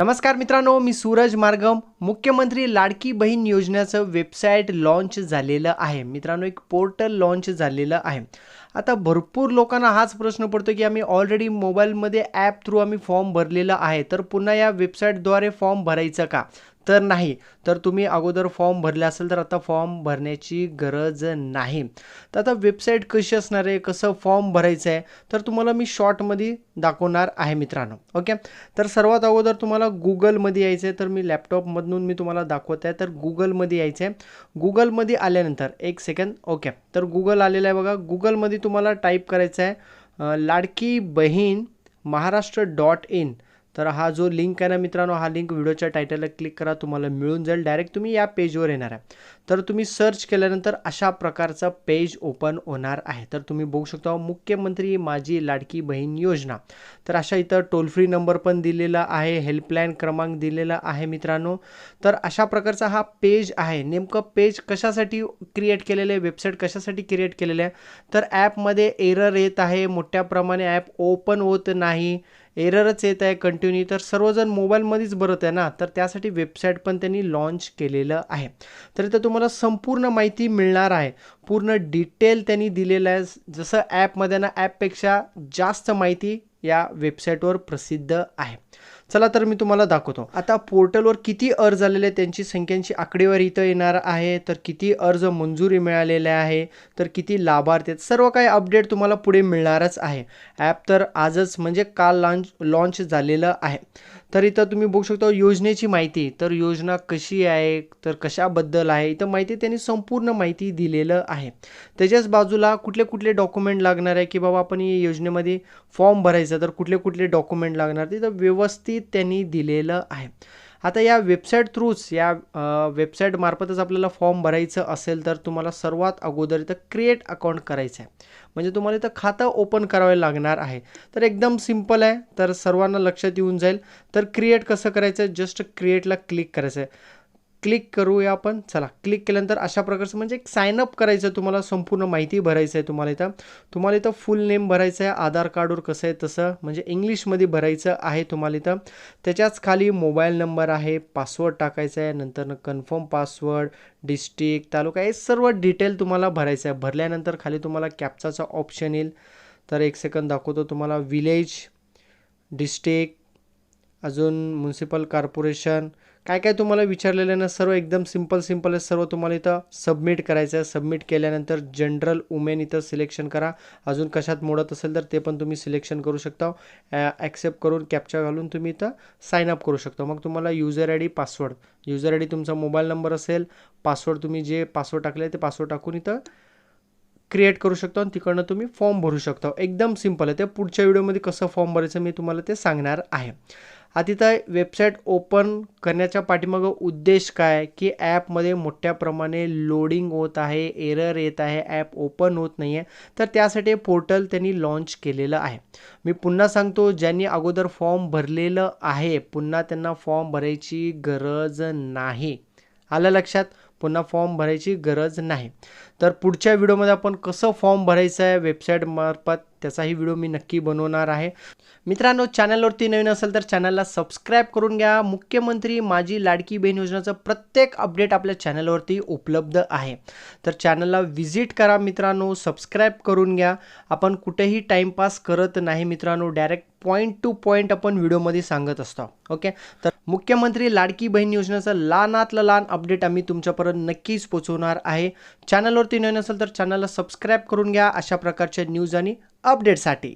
नमस्कार मित्रांनो मी सूरज मार्गम मुख्यमंत्री लाडकी बहीण योजनेचं वेबसाईट लॉन्च झालेलं आहे. मित्रांनो एक पोर्टल लॉन्च झालेलं आहे. आता भरपूर लोकांना हाच प्रश्न पडतो की आम्ही ऑलरेडी मोबाईलमध्ये ॲप थ्रू आम्ही फॉर्म भरलेला आहे. तर पुन्हा या वेबसाईटद्वारे फॉर्म भरायचं का? तर नाही तर तुम्ही अगोदर फॉर्म भरले असेल तर आता फॉर्म भरण्याची गरज नाही. तर आता वेबसाईट कशी असणार आहे कसं फॉर्म भरायचं आहे तर तुम्हाला मी शॉर्टमध्ये दाखवणार आहे मित्रांनो ओके? तर सर्वात अगोदर तुम्हाला गुगलमध्ये यायचं आहे तर मी लॅपटॉपमधून मी तुम्हाला दाखवत आहे तर गुगलमध्ये यायचं आहे गुगलमध्ये आल्यानंतर एक सेकंद ओके? तर गुगल आलेलं आहे बघा गुगलमध्ये तुम्हाला टाईप करायचं आहे लाडकी बहीण महाराष्ट्र डॉट इन. तर हा जो लिंक आहे ना मित्रांनो हा लिंक व्हिडिओच्या टायटलला क्लिक करा तुम्हाला मिळून जाईल. डायरेक्ट तुम्ही या पेजवर येणार आहे. तर तुम्ही सर्च केल्यानंतर अशा प्रकारचं पेज ओपन होणार आहे. तर तुम्ही बघू शकता मुख्यमंत्री माझी लाडकी बहीण योजना. तर अशा इथं टोल फ्री नंबर पण दिलेला आहे हेल्पलाईन क्रमांक दिलेला आहे मित्रांनो. तर अशा प्रकारचा हा पेज आहे. नेमकं पेज कशासाठी क्रिएट केलेलं आहे? वेबसाईट कशासाठी क्रिएट केलेलं आहे? तर ॲपमध्ये एरर येत आहे. मोठ्या प्रमाणे ॲप ओपन होत नाही. एररच येत आहे कंटिन्यू तर सर्वजण मोबाईलमध्येच भरत आहे ना? तर त्यासाठी वेबसाईट पण त्यांनी लॉन्च केलेलं आहे. तर इथं तुम्हाला संपूर्ण माहिती मिळणार आहे. पूर्ण डिटेल त्यांनी दिलेलं आहे. जसं ॲपमध्ये ना ॲपपेक्षा जास्त माहिती या वेबसाईटवर प्रसिद्ध आहे. चला तर मी तुम्हाला दाखवतो. आता पोर्टलवर किती अर्ज आलेले त्यांची संख्यांची आकडेवारी इथं येणार आहे. तर किती अर्ज मंजुरी मिळालेले आहे. तर किती लाभार्थी आहेत. सर्व काही अपडेट तुम्हाला पुढे मिळणारच आहे. ॲप तर आजच म्हणजे काल लॉन्च लॉन्च झालेलं आहे. तर इथं तुम्ही बघू शकता योजनेची माहिती. तर योजना कशी आहे? तर कशाबद्दल आहे? इथं माहिती त्यांनी संपूर्ण माहिती दिलेलं आहे. त्याच्याच बाजूला कुठले कुठले डॉक्युमेंट लागणार आहे? की बाबा आपण या योजनेमध्ये फॉर्म भरायचा तर कुठले कुठले डॉक्युमेंट लागणार? तिथं व्यवस्थित त्यांनी दिलेलं आहे. आता या वेबसाईट थ्रूच या वेबसाईट मार्फतच आपल्याला फॉर्म भरायचं असेल तर तुम्हाला सर्वात अगोदर इथं क्रिएट अकाउंट करायचं आहे म्हणजे तुम्हाला इथं खातं ओपन करावे लागणार आहे. तर एकदम सिंपल आहे. तर सर्वांना लक्षात येऊन जाईल. तर क्रिएट कसं करायचं आहे जस्ट क्रिएटला क्लिक करायचं आहे क्लिक करूया आपण. चला क्लिक केल्यानंतर अशा प्रकारचं म्हणजे एक साइन अप करायचं आहे तुम्हाला संपूर्ण माहिती भरायचं आहे तुम्हाला इथं. तुम्हाला इथं फुल नेम भरायचं आहे आधार कार्डवर कसं आहे तसं म्हणजे इंग्लिशमध्ये भरायचं आहे तुम्हाला इथं. त्याच्याच खाली मोबाईल नंबर आहे पासवर्ड टाकायचा आहे नंतर कन्फर्म पासवर्ड डिस्ट्रिक्ट तालुका हे सर्व डिटेल तुम्हाला भरायचं आहे भरल्यानंतर खाली तुम्हाला कॅप्चाचा ऑप्शन येईल. तर एक सेकंद दाखवतो तुम्हाला. विलेज डिस्ट्रिक्ट अजून म्युन्सिपल कॉर्पोरेशन काय काय तुम्हाला विचारलेलं आहे ना सर्व एकदम सिंपल सिंपल आहे. सर्व तुम्हाला इथं सबमिट करायचं आहे. सबमिट केल्यानंतर जनरल वुमेन इथं सिलेक्शन करा. अजून कशात मोडत असेल तर ते पण तुम्ही सिलेक्शन करू शकता. ॲक्सेप्ट करून कॅप्चा घालून तुम्ही इथं साईन अप करू शकता. मग तुम्हाला user I D password user I D तुमचा मोबाईल नंबर असेल. पासवर्ड तुम्ही जे पासवर्ड टाकले ते पासवर्ड टाकून इथं क्रिएट करू शकतो आणि तिकडनं तुम्ही फॉर्म भरू शकता. एकदम सिंपल आहे. ते पुढच्या व्हिडिओमध्ये कसं फॉर्म भरायचं मी तुम्हाला ते सांगणार आहे. आता तिथं वेबसाईट ओपन करण्याच्या पाठीमागं उद्देश काय? की ॲपमध्ये मोठ्या प्रमाणे लोडिंग होत आहे एरर येत आहे ॲप ओपन होत नाही आहे तर त्यासाठी पोर्टल त्यांनी लॉन्च केलेलं आहे. मी पुन्हा सांगतो ज्यांनी अगोदर फॉर्म भरलेलं आहे पुन्हा त्यांना फॉर्म भरायची गरज नाही. आलं लक्षात? पुन्हा फॉर्म भरायची गरज नाही. तर पुढच्या व्हिडिओमध्ये आपण कसं फॉर्म भरायचं आहे वेबसाईटमार्फत त्याचाही व्हिडिओ मी नक्की बनवणार आहे. मित्रांनो चॅनलवरती नवीन असेल तर चॅनलला सबस्क्राईब करून घ्या. मुख्यमंत्री माझी लाडकी बहीण योजनेचं प्रत्येक अपडेट आपल्या चॅनलवरती उपलब्ध आहे. तर चॅनलला व्हिजिट करा मित्रांनो सबस्क्राईब करून घ्या. आपण कुठेही टाईमपास करत नाही मित्रांनो डायरेक्ट पॉईंट टू पॉईंट आपण व्हिडिओमध्ये सांगत असतो. ओके तर मुख्यमंत्री लाडकी बहीण योजनेचं लहानातलं लहान अपडेट आम्ही तुमच्यापर्यंत नक्कीच पोचवणार आहे. चॅनलवर चॅनलवरती नवीन असेल तर चॅनलला सबस्क्राईब करून घ्या अशा प्रकारच्या न्यूज आणि अपडेटसाठी